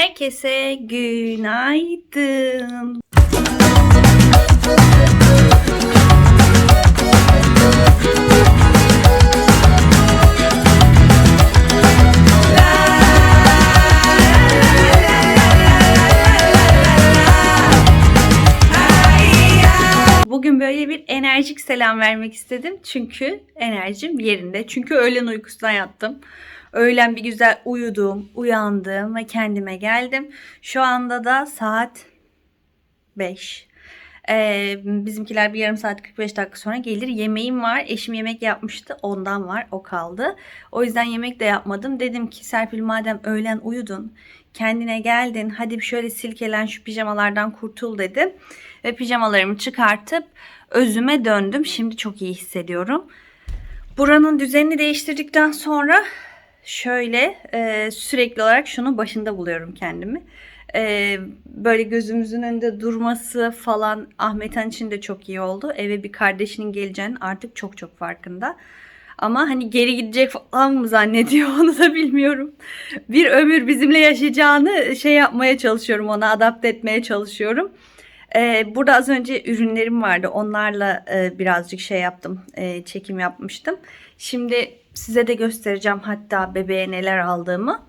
Herkese günaydın. Bugün böyle bir enerjik selam vermek istedim. Çünkü enerjim yerinde. Çünkü öğlen uykusundan yattım. Öğlen bir güzel uyudum, uyandım ve kendime geldim. Şu anda da saat 5. Ee, bizimkiler bir yarım saat 45 dakika sonra gelir. Yemeğim var. Eşim yemek yapmıştı. Ondan var. O kaldı. O yüzden yemek de yapmadım. Dedim ki Serpil madem öğlen uyudun. Kendine geldin. Hadi bir şöyle silkelen şu pijamalardan kurtul dedim. Ve pijamalarımı çıkartıp özüme döndüm. Şimdi çok iyi hissediyorum. Buranın düzenini değiştirdikten sonra şöyle e, sürekli olarak şunun başında buluyorum kendimi. E, böyle gözümüzün önünde durması falan Ahmet Han için de çok iyi oldu. Eve bir kardeşinin geleceğinin artık çok çok farkında. Ama hani geri gidecek falan mı zannediyor onu da bilmiyorum. Bir ömür bizimle yaşayacağını şey yapmaya çalışıyorum ona adapte etmeye çalışıyorum. Ee, burada az önce ürünlerim vardı. Onlarla e, birazcık şey yaptım. e, çekim yapmıştım. Şimdi size de göstereceğim hatta bebeğe neler aldığımı.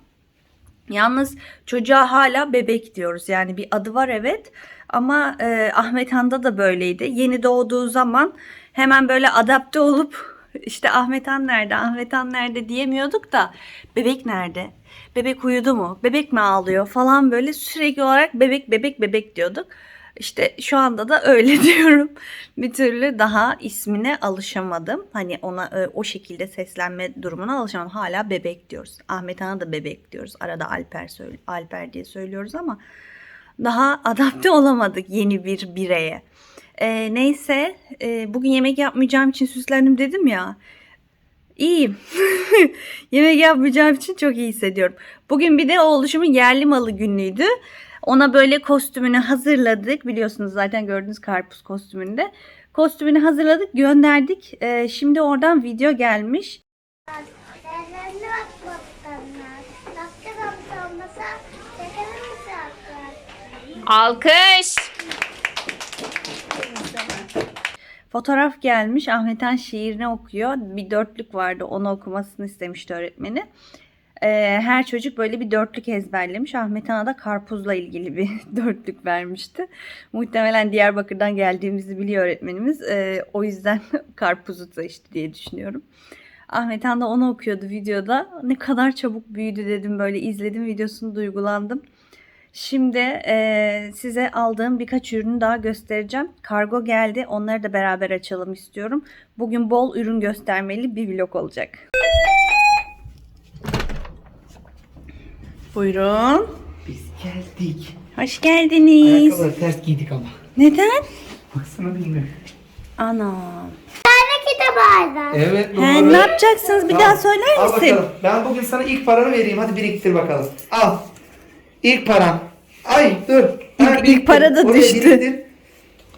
Yalnız çocuğa hala bebek diyoruz. Yani bir adı var evet. Ama e, Ahmet Han'da da böyleydi. Yeni doğduğu zaman hemen böyle adapte olup işte Ahmet Han nerede, Ahmet Han nerede diyemiyorduk da bebek nerede? Bebek uyudu mu? Bebek mi ağlıyor falan böyle sürekli olarak bebek bebek bebek diyorduk. İşte şu anda da öyle diyorum. Bir türlü daha ismine alışamadım. Hani ona e, o şekilde seslenme durumuna alışamadım. Hala bebek diyoruz. Ahmet Han'a da bebek diyoruz. Arada Alper Alper diye söylüyoruz ama daha adapte olamadık yeni bir bireye. E, neyse e, bugün yemek yapmayacağım için süslendim dedim ya. İyiyim. Yemek yapmayacağım için çok iyi hissediyorum. Bugün bir de oğluşumun yerli malı günlüğüydü. Ona böyle kostümünü hazırladık. Biliyorsunuz zaten gördüğünüz karpuz kostümünde. Kostümünü hazırladık, gönderdik. Ee, şimdi oradan video gelmiş. Alkış. Fotoğraf gelmiş. Ahmeten şiirini okuyor. Bir dörtlük vardı. Onu okumasını istemişti öğretmeni. Ee, her çocuk böyle bir dörtlük ezberlemiş. Ahmet Ana da karpuzla ilgili bir dörtlük vermişti. Muhtemelen Diyarbakır'dan geldiğimizi biliyor öğretmenimiz. Ee, o yüzden karpuzu seçti diye düşünüyorum. Ahmet Han da onu okuyordu videoda. Ne kadar çabuk büyüdü dedim böyle izledim videosunu duygulandım. Şimdi eee, size aldığım birkaç ürünü daha göstereceğim. Kargo geldi. Onları da beraber açalım istiyorum. Bugün bol ürün göstermeli bir vlog olacak. Buyurun. Biz geldik. Hoş geldiniz. Ayakkabıları ters giydik ama. Neden? Baksana bilmiyorum. Anam. Tane kitap aldım. Evet doğru. He, ne yapacaksınız? Bir Tamam. daha söyler Al misin? bakalım. Ben bugün sana ilk paranı vereyim. Hadi biriktir bakalım. Al. İlk param. Ay dur. Ha, İlk- ilk biriktir. para da Oraya düştü. biriktir.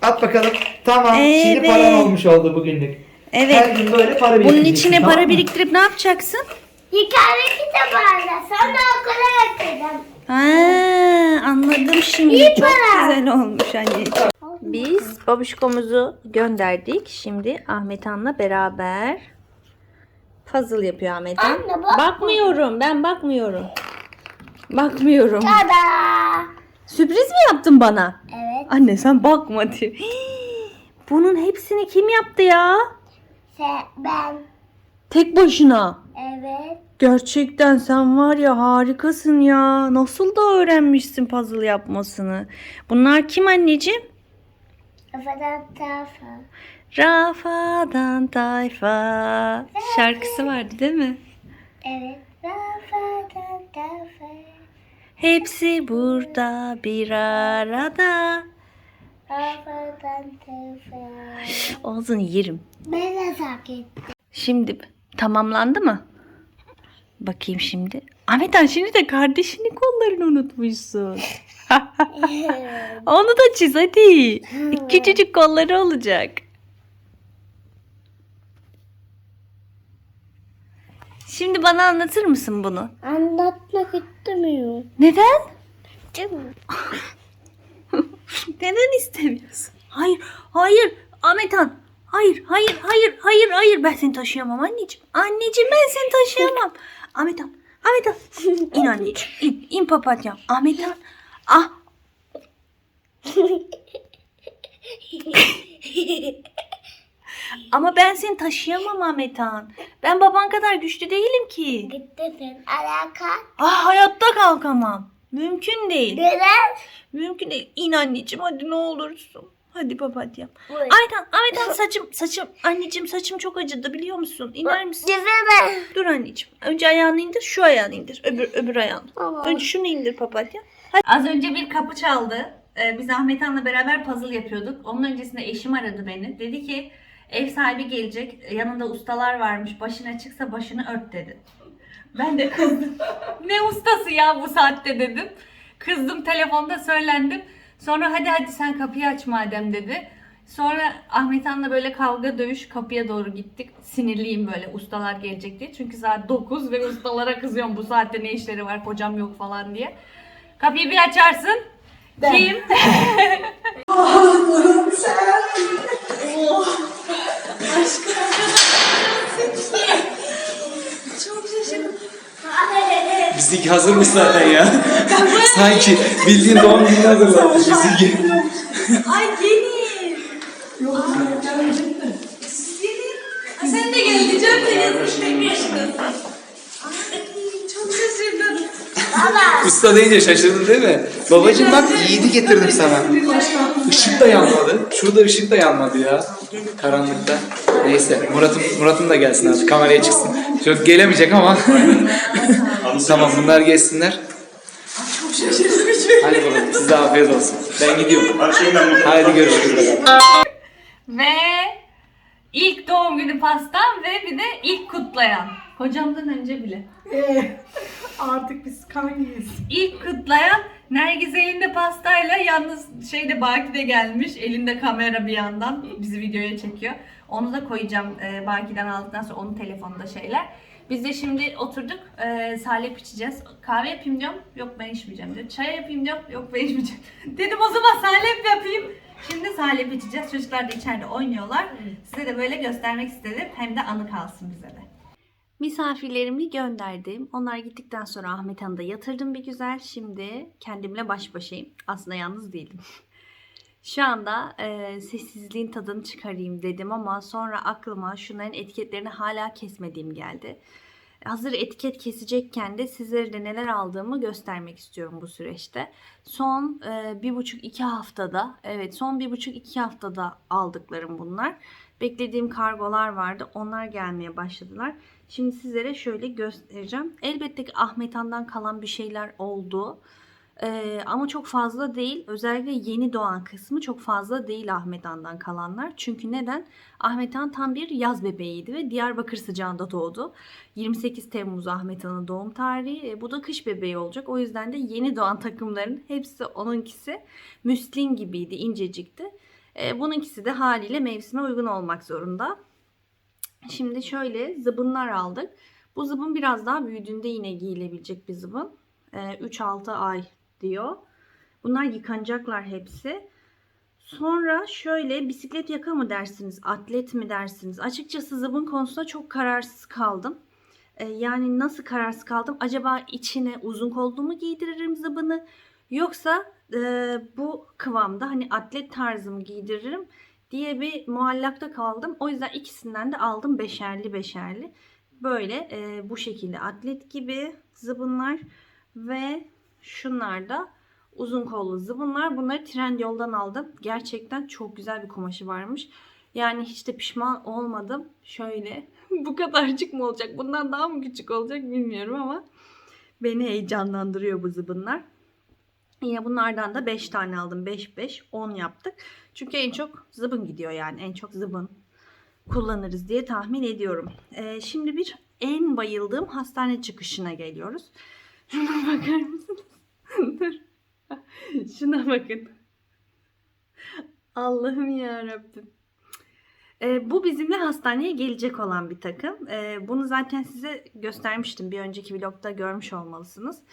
At bakalım. Tamam. Şimdi Evet. paran olmuş oldu bugünlük. Evet. Her gün böyle para Bunun biriktireceksin, içine tamam para mı? biriktirip ne yapacaksın? Kitap aldım. Sonra okula götürdüm. Ha, anladım şimdi. İyi Çok para. güzel olmuş anne. Biz babuşkomuzu gönderdik. Şimdi Ahmet Han'la beraber puzzle yapıyor Ahmet Han. Anne, bak. Bakmıyorum. Ben bakmıyorum. Bakmıyorum. Tada. Sürpriz mi yaptın bana? Evet. Anne sen bakma diyor. Hii, Bunun hepsini kim yaptı ya? Se ben. Tek başına. Evet. Gerçekten sen var ya harikasın ya. Nasıl da öğrenmişsin puzzle yapmasını. Bunlar kim anneciğim? Kafadan tarafa. Rafadan Tayfa. Şarkısı vardı değil mi? Evet. Kafadan tarafa. Hepsi burada bir arada. Kafadan tarafa. Ağzını yerim. Ben de sakin. Şimdi tamamlandı mı? Bakayım şimdi. Ahmet Han şimdi de kardeşinin kollarını unutmuşsun. Onu da çiz hadi. Küçücük kolları olacak. Şimdi bana anlatır mısın bunu? Anlatmak istemiyorum. Neden? Canım. Neden istemiyorsun? Hayır, hayır. Ahmet Han. Hayır, hayır, hayır, hayır, hayır. Ben seni taşıyamam anneciğim. Anneciğim ben seni taşıyamam. Ahmet Han. Ahmet Han. İn anneciğim. İn, in papatyam. Ahmet Han. Ah. Ama ben seni taşıyamam Ahmet Han. Ben baban kadar güçlü değilim ki. Gittin alaka. Ah hayatta kalkamam. Mümkün değil. Neden? Mümkün değil. İn anneciğim hadi ne olursun. Hadi papatyam. Aydan, Aydan saçım, saçım, anneciğim saçım çok acıdı biliyor musun? İner misin? Gizeme. Dur anneciğim. Önce ayağını indir, şu ayağını indir. Öbür, öbür ayağını. Tamam. Önce şunu indir papatya. Az önce bir kapı çaldı. Ee, biz Ahmet Han'la beraber puzzle yapıyorduk. Onun öncesinde eşim aradı beni. Dedi ki ev sahibi gelecek. Yanında ustalar varmış. Başına çıksa başını ört dedi. Ben de kızdım. ne ustası ya bu saatte dedim. Kızdım telefonda söylendim. Sonra hadi hadi sen kapıyı aç madem dedi. Sonra Ahmet Han'la böyle kavga dövüş kapıya doğru gittik. Sinirliyim böyle ustalar gelecek diye. Çünkü saat 9 ve ustalara kızıyorum bu saatte ne işleri var kocam yok falan diye. Kapıyı bir açarsın. Kim? Bizdeki hazırmış zaten ya. Sanki bildiğin doğum gününe hazırlanmış bizdeki. Ay gelin. Sen de gel diyeceğim de yazmış tek yaşındasın. Çok şaşırdım. Usta deyince şaşırdın değil mi? Babacım bak yiğidi getirdim sana. Işık da yanmadı. Şurada ışık da yanmadı ya. Karanlıkta. Neyse Murat'ım Murat'ım da gelsin artık kameraya çıksın. Çok gelemeyecek ama. tamam bunlar geçsinler. Hadi bakalım size afiyet olsun. Ben gidiyorum. Hadi görüşürüz. Ve ilk doğum günü pastam ve bir de ilk kutlayan. Kocamdan önce bile. Artık biz kankiyiz. İlk kutlayan Nergiz elinde pastayla yalnız şeyde Baki de gelmiş. Elinde kamera bir yandan bizi videoya çekiyor. Onu da koyacağım e, Baki'den aldıktan sonra onun telefonunda şeyler. Biz de şimdi oturduk e, salep içeceğiz. Kahve yapayım diyorum. Yok ben içmeyeceğim diyor. Çay yapayım diyorum. Yok ben içmeyeceğim. Dedim o zaman salep yapayım. Şimdi salep içeceğiz. Çocuklar da içeride oynuyorlar. Size de böyle göstermek istedim. Hem de anı kalsın bize de. Misafirlerimi gönderdim. Onlar gittikten sonra Ahmet Han'ı da yatırdım bir güzel. Şimdi kendimle baş başayım. Aslında yalnız değilim. Şu anda e, sessizliğin tadını çıkarayım dedim ama sonra aklıma şunların etiketlerini hala kesmediğim geldi. Hazır etiket kesecekken de sizlere de neler aldığımı göstermek istiyorum bu süreçte. Son e, bir buçuk iki haftada, evet son bir buçuk iki haftada aldıklarım bunlar. Beklediğim kargolar vardı. Onlar gelmeye başladılar. Şimdi sizlere şöyle göstereceğim. Elbette ki Ahmet Han'dan kalan bir şeyler oldu. Ee, ama çok fazla değil. Özellikle yeni doğan kısmı çok fazla değil Ahmet Han'dan kalanlar. Çünkü neden? Ahmet Han tam bir yaz bebeğiydi ve Diyarbakır sıcağında doğdu. 28 Temmuz Ahmet Han'ın doğum tarihi. E, bu da kış bebeği olacak. O yüzden de yeni doğan takımların hepsi onunkisi müslin gibiydi, incecikti. E, bununkisi de haliyle mevsime uygun olmak zorunda. Şimdi şöyle zıbınlar aldık. Bu zıbın biraz daha büyüdüğünde yine giyilebilecek bir zıbın. E, 3-6 ay diyor. Bunlar yıkanacaklar hepsi. Sonra şöyle bisiklet yaka mı dersiniz, atlet mi dersiniz? Açıkçası zıbın konusunda çok kararsız kaldım. E, yani nasıl kararsız kaldım? Acaba içine uzun kollu mu giydiririm zıbını? Yoksa e, bu kıvamda hani atlet tarzı mı giydiririm diye bir muallakta kaldım. O yüzden ikisinden de aldım beşerli beşerli. Böyle e, bu şekilde atlet gibi zıbınlar ve şunlar da uzun kollu zıbınlar. Bunları Trendyol'dan aldım. Gerçekten çok güzel bir kumaşı varmış. Yani hiç de pişman olmadım. Şöyle bu kadarcık mı olacak? Bundan daha mı küçük olacak bilmiyorum ama beni heyecanlandırıyor bu zıbınlar. Yine bunlardan da 5 tane aldım. 5 5 10 yaptık. Çünkü en çok zıbın gidiyor yani. En çok zıbın kullanırız diye tahmin ediyorum. Ee, şimdi bir en bayıldığım hastane çıkışına geliyoruz. Şuna bakar mısınız? Dur. Şuna bakın. Allah'ım ya Rabbim. Ee, bu bizimle hastaneye gelecek olan bir takım. Ee, bunu zaten size göstermiştim. Bir önceki vlogda görmüş olmalısınız.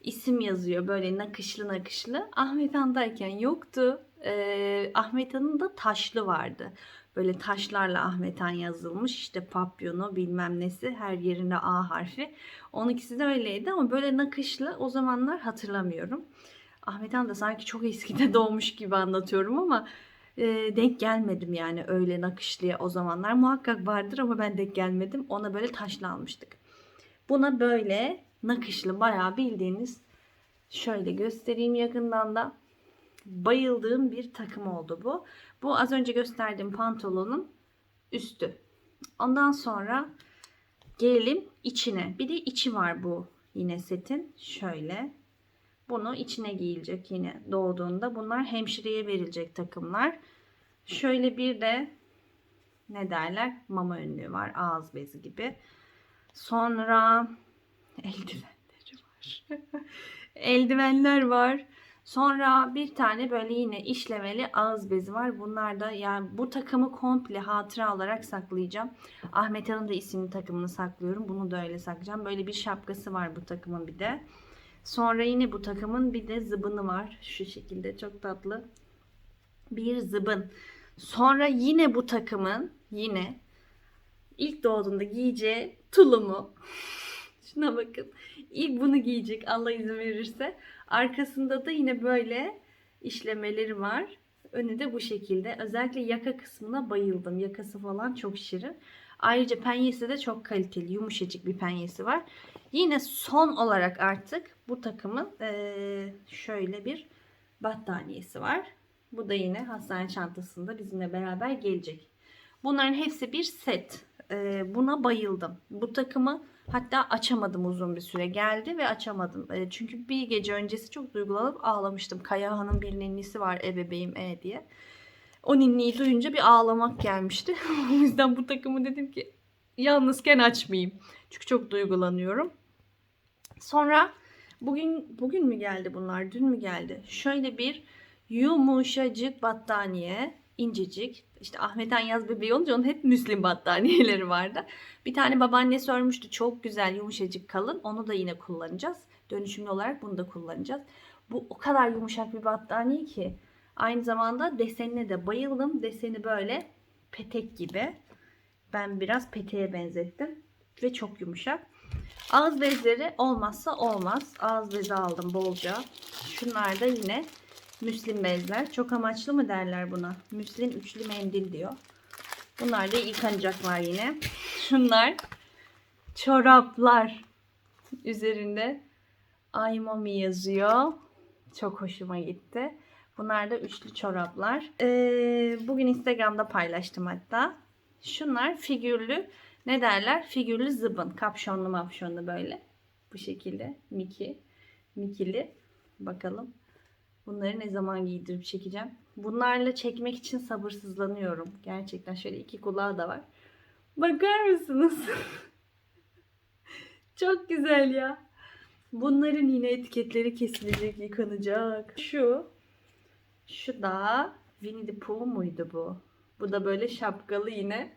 isim yazıyor böyle nakışlı nakışlı. Ahmet Han'dayken yoktu. Ee, Ahmet Han'ın da taşlı vardı. Böyle taşlarla Ahmet Han yazılmış. İşte papyonu bilmem nesi her yerinde A harfi. Onunkisi de öyleydi ama böyle nakışlı o zamanlar hatırlamıyorum. Ahmet Han da sanki çok eskide doğmuş gibi anlatıyorum ama e, denk gelmedim yani öyle nakışlıya o zamanlar. Muhakkak vardır ama ben denk gelmedim. Ona böyle taşlı almıştık. Buna böyle nakışlı bayağı bildiğiniz şöyle göstereyim yakından da bayıldığım bir takım oldu bu. Bu az önce gösterdiğim pantolonun üstü. Ondan sonra gelelim içine. Bir de içi var bu yine setin. Şöyle. Bunu içine giyilecek yine doğduğunda. Bunlar hemşireye verilecek takımlar. Şöyle bir de ne derler? Mama önlüğü var. Ağız bezi gibi. Sonra eldivenleri var. Eldivenler var. Sonra bir tane böyle yine işlemeli ağız bezi var. Bunlar da yani bu takımı komple hatıra olarak saklayacağım. Ahmet Han'ın da isimli takımını saklıyorum. Bunu da öyle saklayacağım. Böyle bir şapkası var bu takımın bir de. Sonra yine bu takımın bir de zıbını var. Şu şekilde çok tatlı. Bir zıbın. Sonra yine bu takımın yine ilk doğduğunda giyeceği tulumu. Şuna bakın. İlk bunu giyecek Allah izin verirse. Arkasında da yine böyle işlemeleri var. Önü de bu şekilde. Özellikle yaka kısmına bayıldım. Yakası falan çok şirin. Ayrıca penyesi de çok kaliteli. Yumuşacık bir penyesi var. Yine son olarak artık bu takımın şöyle bir battaniyesi var. Bu da yine hastane çantasında bizimle beraber gelecek. Bunların hepsi bir set. Buna bayıldım. Bu takımı hatta açamadım uzun bir süre. Geldi ve açamadım. Ee, çünkü bir gece öncesi çok duygulanıp ağlamıştım. Kayahan'ın bir ninnisi var ebebeğim e diye. O ninniyi duyunca bir ağlamak gelmişti. o yüzden bu takımı dedim ki yalnızken açmayayım. Çünkü çok duygulanıyorum. Sonra bugün bugün mü geldi bunlar? Dün mü geldi? Şöyle bir yumuşacık battaniye, incecik. İşte Ahmet Han yaz bebeği olunca onun hep müslim battaniyeleri vardı. Bir tane babaannesi örmüştü. Çok güzel, yumuşacık, kalın. Onu da yine kullanacağız. Dönüşümlü olarak bunu da kullanacağız. Bu o kadar yumuşak bir battaniye ki. Aynı zamanda desenine de bayıldım. Deseni böyle petek gibi. Ben biraz peteğe benzettim. Ve çok yumuşak. Ağız bezleri olmazsa olmaz. Ağız bezi aldım bolca. Şunlar da yine müslim bezler. Çok amaçlı mı derler buna? Müslim üçlü mendil diyor. Bunlar da yıkanacaklar yine. Şunlar çoraplar. Üzerinde Aymami yazıyor. Çok hoşuma gitti. Bunlar da üçlü çoraplar. Ee, bugün Instagram'da paylaştım hatta. Şunlar figürlü ne derler? Figürlü zıbın. Kapşonlu mapşonlu böyle. Bu şekilde. Miki. Mikili. Bakalım. Bunları ne zaman giydirip çekeceğim. Bunlarla çekmek için sabırsızlanıyorum. Gerçekten şöyle iki kulağı da var. Bakar mısınız? Çok güzel ya. Bunların yine etiketleri kesilecek, yıkanacak. Şu. Şu da Winnie the Pooh muydu bu? Bu da böyle şapkalı yine.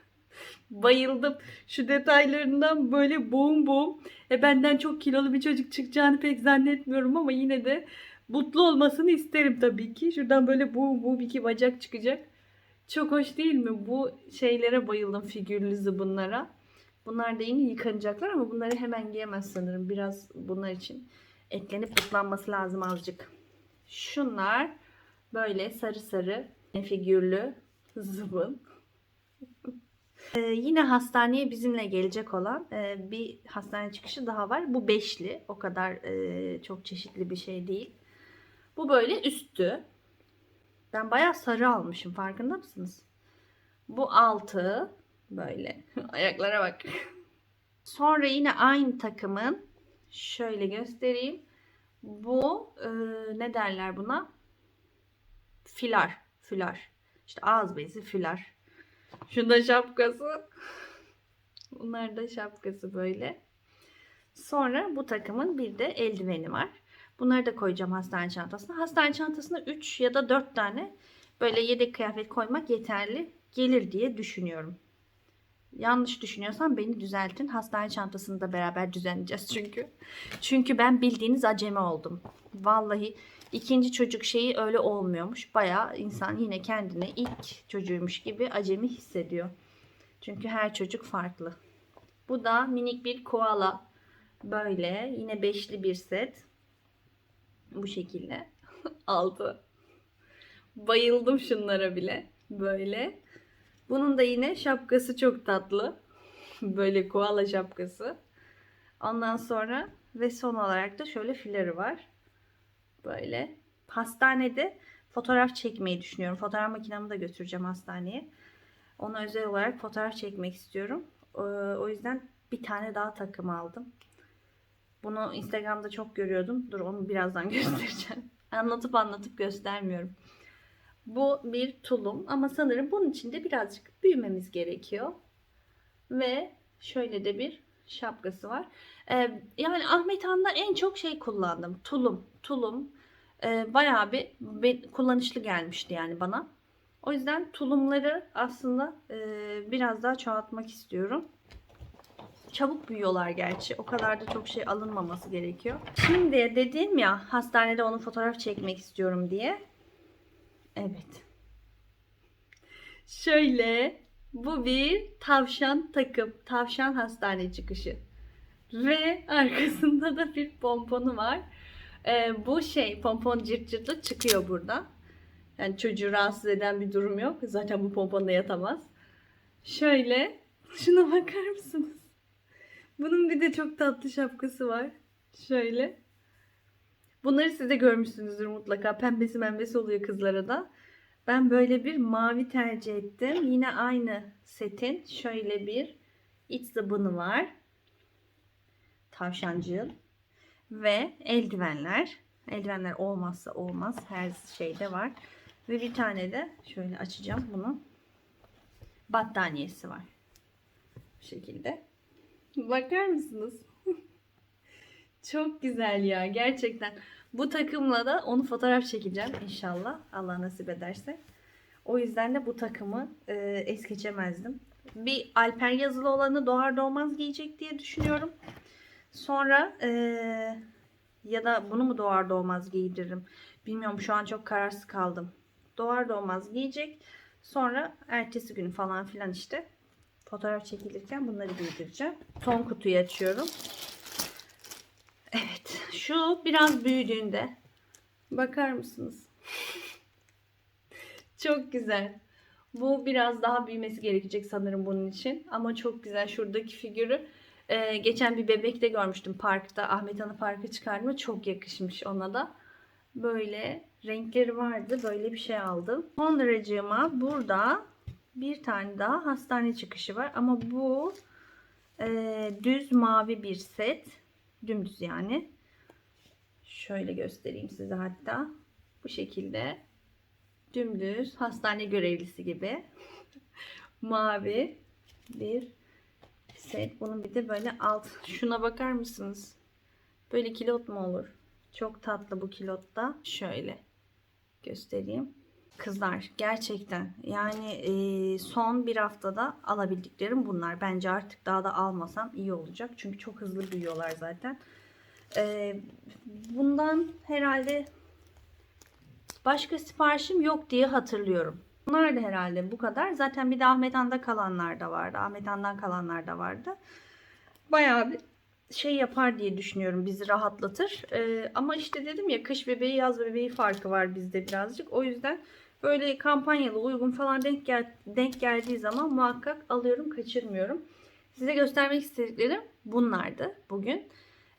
Bayıldım. Şu detaylarından böyle boğum boğum. E benden çok kilolu bir çocuk çıkacağını pek zannetmiyorum ama yine de mutlu olmasını isterim tabii ki. Şuradan böyle boğum boğum iki bacak çıkacak. Çok hoş değil mi? Bu şeylere bayıldım figürlü zıbınlara. Bunlar da yine yıkanacaklar ama bunları hemen giyemez sanırım. Biraz bunlar için eklenip butlanması lazım azıcık. Şunlar böyle sarı sarı figürlü zıbın. Ee, yine hastaneye bizimle gelecek olan e, bir hastane çıkışı daha var. Bu beşli. O kadar e, çok çeşitli bir şey değil. Bu böyle üstü. Ben bayağı sarı almışım. Farkında mısınız? Bu altı. Böyle. Ayaklara bak. Sonra yine aynı takımın şöyle göstereyim. Bu e, ne derler buna? Filar. Filar. İşte ağız bezi filar. Şunda şapkası. Bunlar da şapkası böyle. Sonra bu takımın bir de eldiveni var. Bunları da koyacağım hastane çantasına. Hastane çantasına 3 ya da 4 tane böyle yedek kıyafet koymak yeterli gelir diye düşünüyorum. Yanlış düşünüyorsam beni düzeltin. Hastane çantasını da beraber düzenleyeceğiz çünkü. Çünkü ben bildiğiniz acemi oldum. Vallahi ikinci çocuk şeyi öyle olmuyormuş. Bayağı insan yine kendine ilk çocuğuymuş gibi acemi hissediyor. Çünkü her çocuk farklı. Bu da minik bir koala. Böyle yine beşli bir set. Bu şekilde. Aldı. Bayıldım şunlara bile. Böyle. Bunun da yine şapkası çok tatlı. Böyle koala şapkası. Ondan sonra ve son olarak da şöyle filleri var. Böyle. Hastanede fotoğraf çekmeyi düşünüyorum. Fotoğraf makinemi de götüreceğim hastaneye. Ona özel olarak fotoğraf çekmek istiyorum. Ee, O yüzden bir tane daha takım aldım. Bunu Instagram'da çok görüyordum. Dur onu birazdan göstereceğim. Anlatıp anlatıp göstermiyorum. Bu bir tulum ama sanırım bunun için de birazcık büyümemiz gerekiyor. Ve şöyle de bir şapkası var. Ee, yani Ahmet Han'da en çok şey kullandım. Tulum. Tulum. Ee, bayağı bir kullanışlı gelmişti yani bana. O yüzden tulumları aslında e, biraz daha çoğaltmak istiyorum. Çabuk büyüyorlar gerçi. O kadar da çok şey alınmaması gerekiyor. Şimdi dedim ya hastanede onun fotoğraf çekmek istiyorum diye. Evet. Şöyle bu bir tavşan takım. Tavşan hastane çıkışı. Ve arkasında da bir pomponu var. Ee, bu şey pompon cırt cırtlı çıkıyor burada. Yani çocuğu rahatsız eden bir durum yok. Zaten bu pomponda yatamaz. Şöyle şuna bakar mısınız? Bunun bir de çok tatlı şapkası var. Şöyle. Bunları siz de görmüşsünüzdür mutlaka. Pembesi membesi oluyor kızlara da. Ben böyle bir mavi tercih ettim. Yine aynı setin şöyle bir iç zıbını var. Tavşancığın. Ve eldivenler. Eldivenler olmazsa olmaz. Her şeyde var. Ve bir tane de şöyle açacağım bunu. Battaniyesi var. Bu şekilde. Bakar mısınız? Çok güzel ya gerçekten. Bu takımla da onu fotoğraf çekeceğim inşallah. Allah nasip ederse. O yüzden de bu takımı e, es geçemezdim. Bir Alper yazılı olanı doğar doğmaz giyecek diye düşünüyorum. Sonra e, ya da bunu mu doğar doğmaz giydiririm. Bilmiyorum şu an çok kararsız kaldım. Doğar doğmaz giyecek. Sonra ertesi günü falan filan işte fotoğraf çekilirken bunları giydireceğim. Son kutuyu açıyorum. Evet. Şu biraz büyüdüğünde. Bakar mısınız? çok güzel. Bu biraz daha büyümesi gerekecek sanırım bunun için. Ama çok güzel. Şuradaki figürü e, geçen bir bebekte görmüştüm parkta. Ahmet Han'ı parka çıkardığımda çok yakışmış ona da. Böyle renkleri vardı. Böyle bir şey aldım. Sonracığıma burada bir tane daha hastane çıkışı var. Ama bu e, düz mavi bir set. Dümdüz yani. Şöyle göstereyim size hatta. Bu şekilde. Dümdüz hastane görevlisi gibi. mavi bir set. Bunun bir de böyle alt. Şuna bakar mısınız? Böyle kilot mu olur? Çok tatlı bu kilotta. Şöyle göstereyim. Kızlar gerçekten yani e, son bir haftada alabildiklerim bunlar. Bence artık daha da almasam iyi olacak. Çünkü çok hızlı büyüyorlar zaten. E, bundan herhalde başka siparişim yok diye hatırlıyorum. Bunlar da herhalde bu kadar. Zaten bir de Ahmet Han'da kalanlar da vardı. Ahmet Han'dan kalanlar da vardı. Bayağı bir şey yapar diye düşünüyorum. Bizi rahatlatır. Ee, ama işte dedim ya kış bebeği yaz bebeği farkı var bizde birazcık. O yüzden böyle kampanyalı uygun falan denk, gel denk geldiği zaman muhakkak alıyorum kaçırmıyorum. Size göstermek istediklerim bunlardı bugün.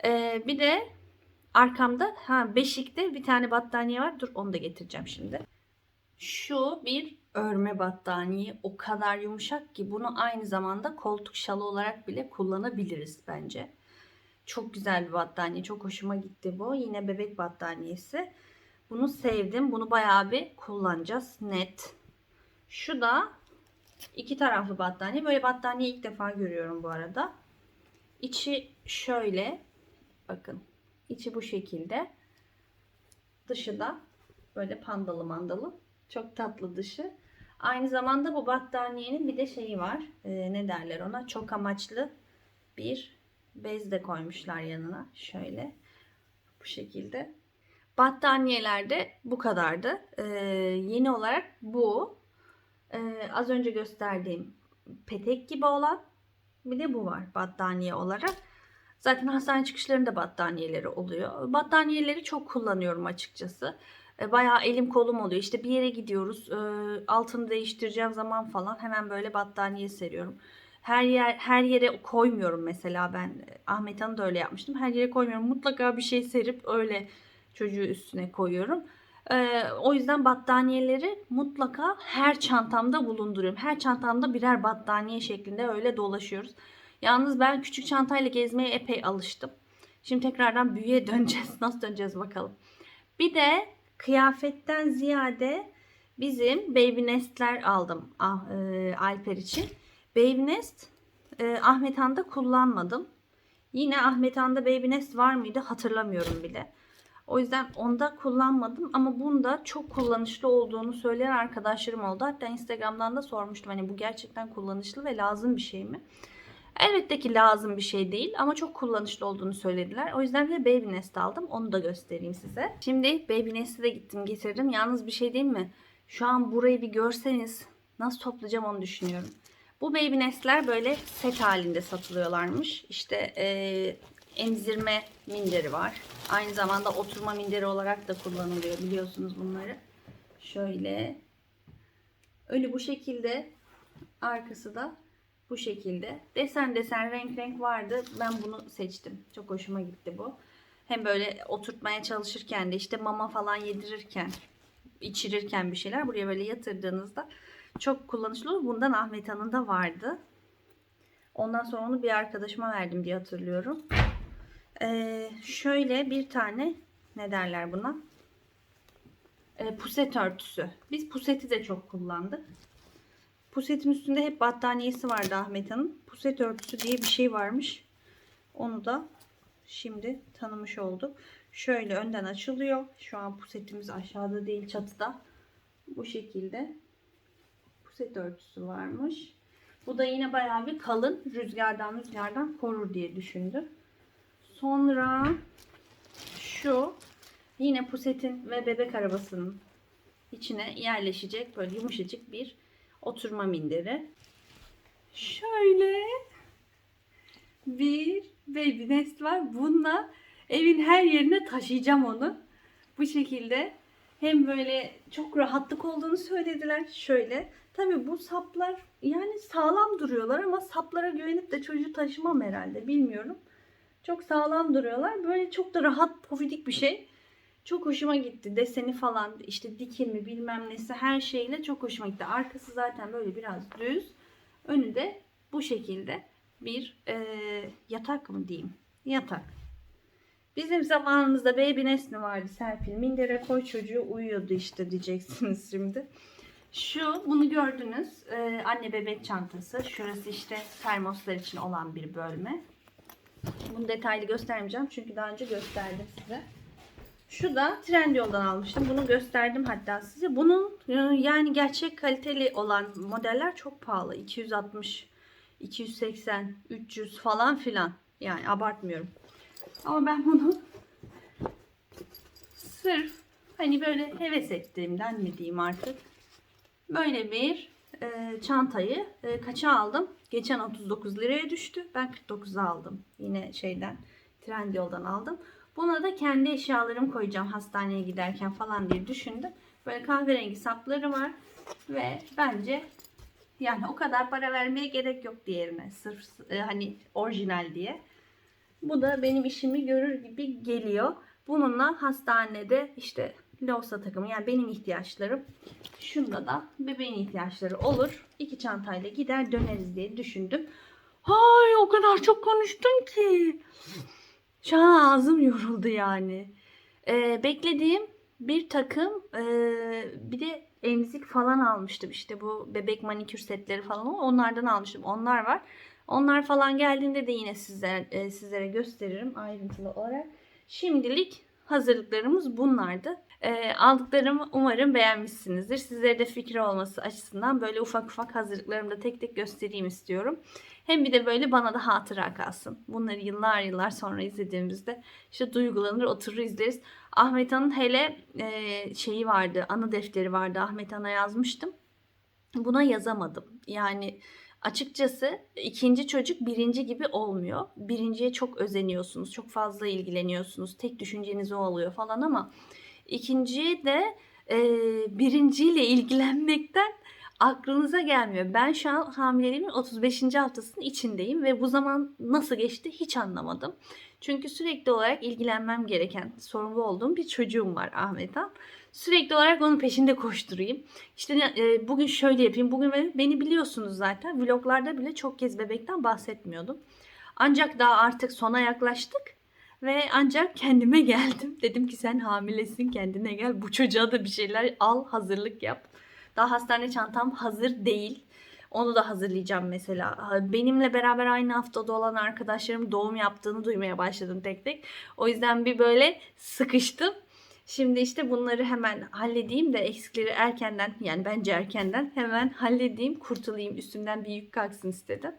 Ee, bir de arkamda ha beşikte bir tane battaniye var. Dur onu da getireceğim şimdi. Şu bir örme battaniye o kadar yumuşak ki bunu aynı zamanda koltuk şalı olarak bile kullanabiliriz bence. Çok güzel bir battaniye. Çok hoşuma gitti bu. Yine bebek battaniyesi. Bunu sevdim. Bunu bayağı bir kullanacağız. Net. Şu da iki taraflı battaniye. Böyle battaniye ilk defa görüyorum bu arada. İçi şöyle. Bakın. İçi bu şekilde. Dışı da böyle pandalı mandalı. Çok tatlı dışı. Aynı zamanda bu battaniyenin bir de şeyi var. Ee, ne derler ona? Çok amaçlı bir bez de koymuşlar yanına. Şöyle. Bu şekilde. Battaniyelerde bu kadardı. Ee, yeni olarak bu. Ee, az önce gösterdiğim petek gibi olan bir de bu var battaniye olarak. Zaten hastane çıkışlarında battaniyeleri oluyor. Battaniyeleri çok kullanıyorum açıkçası. E, Bayağı elim kolum oluyor. İşte bir yere gidiyoruz. e, Altını değiştireceğim zaman falan hemen böyle battaniye seriyorum. Her yer her yere koymuyorum mesela ben. Ahmet Han'ı da öyle yapmıştım. Her yere koymuyorum. Mutlaka bir şey serip öyle çocuğu üstüne koyuyorum. E, o yüzden battaniyeleri mutlaka her çantamda bulunduruyorum. Her çantamda birer battaniye şeklinde öyle dolaşıyoruz. Yalnız ben küçük çantayla gezmeye epey alıştım. Şimdi tekrardan büyüye döneceğiz. Nasıl döneceğiz bakalım. Bir de kıyafetten ziyade bizim Baby Nest'ler aldım ah, e, Alper için. Baby Nest e, Ahmet Han'da kullanmadım. Yine Ahmet Han'da Baby Nest var mıydı hatırlamıyorum bile. O yüzden onda kullanmadım ama bunda çok kullanışlı olduğunu söyleyen arkadaşlarım oldu. Hatta Instagram'dan da sormuştum hani bu gerçekten kullanışlı ve lazım bir şey mi? Elbette ki lazım bir şey değil ama çok kullanışlı olduğunu söylediler. O yüzden de Baby Nest aldım. Onu da göstereyim size. Şimdi Baby Nest'e de gittim getirdim. Yalnız bir şey diyeyim mi? Şu an burayı bir görseniz nasıl toplayacağım onu düşünüyorum. Bu Baby Nest'ler böyle set halinde satılıyorlarmış. İşte eee, emzirme minderi var. Aynı zamanda oturma minderi olarak da kullanılıyor biliyorsunuz bunları. Şöyle. Önü bu şekilde. Arkası da bu şekilde. Desen desen renk renk vardı. Ben bunu seçtim. Çok hoşuma gitti bu. Hem böyle oturtmaya çalışırken de işte mama falan yedirirken, içirirken bir şeyler buraya böyle yatırdığınızda çok kullanışlı olur. Bundan Ahmet Han'ın da vardı. Ondan sonra onu bir arkadaşıma verdim diye hatırlıyorum. Ee, şöyle bir tane ne derler buna? Ee, puset örtüsü. Biz puseti de çok kullandık. Pusetin üstünde hep battaniyesi vardı Ahmet Han'ın. Puset örtüsü diye bir şey varmış. Onu da şimdi tanımış olduk. Şöyle önden açılıyor. Şu an pusetimiz aşağıda değil çatıda. Bu şekilde puset örtüsü varmış. Bu da yine bayağı bir kalın. Rüzgardan rüzgardan korur diye düşündüm. Sonra şu yine pusetin ve bebek arabasının içine yerleşecek böyle yumuşacık bir oturma minderi. Şöyle bir baby nest var. Bununla evin her yerine taşıyacağım onu. Bu şekilde hem böyle çok rahatlık olduğunu söylediler. Şöyle. Tabii bu saplar yani sağlam duruyorlar ama saplara güvenip de çocuğu taşımam herhalde. Bilmiyorum. Çok sağlam duruyorlar. Böyle çok da rahat pofidik bir şey. Çok hoşuma gitti. Deseni falan işte dikimi bilmem nesi her şeyle çok hoşuma gitti. Arkası zaten böyle biraz düz. Önü de bu şekilde bir e, yatak mı diyeyim? Yatak. Bizim zamanımızda baby nesni vardı Serpil. Mindere koy çocuğu uyuyordu işte diyeceksiniz şimdi. Şu bunu gördünüz. E, anne bebek çantası. Şurası işte termoslar için olan bir bölme. Bunu detaylı göstermeyeceğim çünkü daha önce gösterdim size. Şu da Trendyol'dan almıştım. Bunu gösterdim hatta size. Bunun e, yani gerçek kaliteli olan modeller çok pahalı. 260, 280, 300 falan filan. Yani abartmıyorum. Ama ben bunu sırf hani böyle heves ettiğimden mi diyeyim artık. Böyle bir e, çantayı e, kaça aldım? Geçen 39 liraya düştü. Ben 49'a aldım. Yine şeyden Trendyol'dan aldım. Buna da kendi eşyalarımı koyacağım hastaneye giderken falan diye düşündüm. Böyle kahverengi sapları var ve bence yani o kadar para vermeye gerek yok diğerine. Sırf e, hani orijinal diye. Bu da benim işimi görür gibi geliyor. Bununla hastanede işte losa takımı yani benim ihtiyaçlarım. Şunda da bebeğin ihtiyaçları olur. İki çantayla gider döneriz diye düşündüm. Hay o kadar çok konuştum ki. Şu an ağzım yoruldu yani. Ee, beklediğim bir takım ee, bir de emzik falan almıştım. İşte bu bebek manikür setleri falan onlardan almıştım. Onlar var. Onlar falan geldiğinde de yine sizler, e, sizlere gösteririm ayrıntılı olarak. Şimdilik hazırlıklarımız bunlardı. Ee, aldıklarımı umarım beğenmişsinizdir. Sizlere de fikri olması açısından böyle ufak ufak hazırlıklarımı da tek tek göstereyim istiyorum. Hem bir de böyle bana da hatıra kalsın. Bunları yıllar yıllar sonra izlediğimizde işte duygulanır oturur izleriz. Ahmet Han'ın hele e, şeyi vardı, ana defteri vardı. Ahmet Han'a yazmıştım. Buna yazamadım. Yani açıkçası ikinci çocuk birinci gibi olmuyor. Birinciye çok özeniyorsunuz, çok fazla ilgileniyorsunuz. Tek düşünceniz o oluyor falan ama ikinciye de e, birinciyle ilgilenmekten aklınıza gelmiyor. Ben şu an hamileliğimin 35. haftasının içindeyim ve bu zaman nasıl geçti hiç anlamadım. Çünkü sürekli olarak ilgilenmem gereken, sorumlu olduğum bir çocuğum var Ahmet Han. Sürekli olarak onun peşinde koşturayım. İşte e, bugün şöyle yapayım, bugün beni biliyorsunuz zaten. Vloglarda bile çok kez bebekten bahsetmiyordum. Ancak daha artık sona yaklaştık ve ancak kendime geldim. Dedim ki sen hamilesin kendine gel. Bu çocuğa da bir şeyler al, hazırlık yap. Daha hastane çantam hazır değil. Onu da hazırlayacağım mesela. Benimle beraber aynı haftada olan arkadaşlarım doğum yaptığını duymaya başladım tek tek. O yüzden bir böyle sıkıştım. Şimdi işte bunları hemen halledeyim de eksikleri erkenden yani bence erkenden hemen halledeyim, kurtulayım, üstümden bir yük kalksın istedim.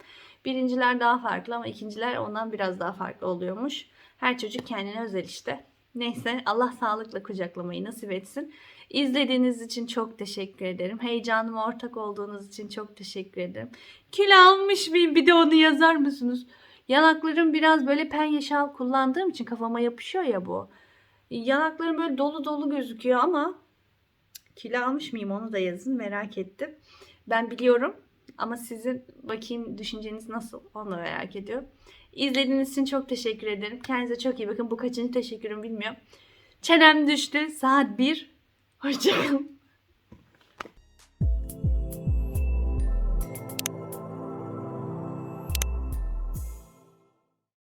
Birinciler daha farklı ama ikinciler ondan biraz daha farklı oluyormuş. Her çocuk kendine özel işte. Neyse Allah sağlıkla kucaklamayı nasip etsin. İzlediğiniz için çok teşekkür ederim. Heyecanıma ortak olduğunuz için çok teşekkür ederim. Kilo almış mıyım bir de onu yazar mısınız? Yanaklarım biraz böyle penye şal kullandığım için kafama yapışıyor ya bu. Yanaklarım böyle dolu dolu gözüküyor ama kilo almış mıyım onu da yazın merak ettim. Ben biliyorum ama sizin bakayım düşünceniz nasıl onu merak ediyorum. İzlediğiniz için çok teşekkür ederim. Kendinize çok iyi bakın. Bu kaçıncı teşekkürüm bilmiyorum. Çenem düştü. Saat 1. Hoşçakalın.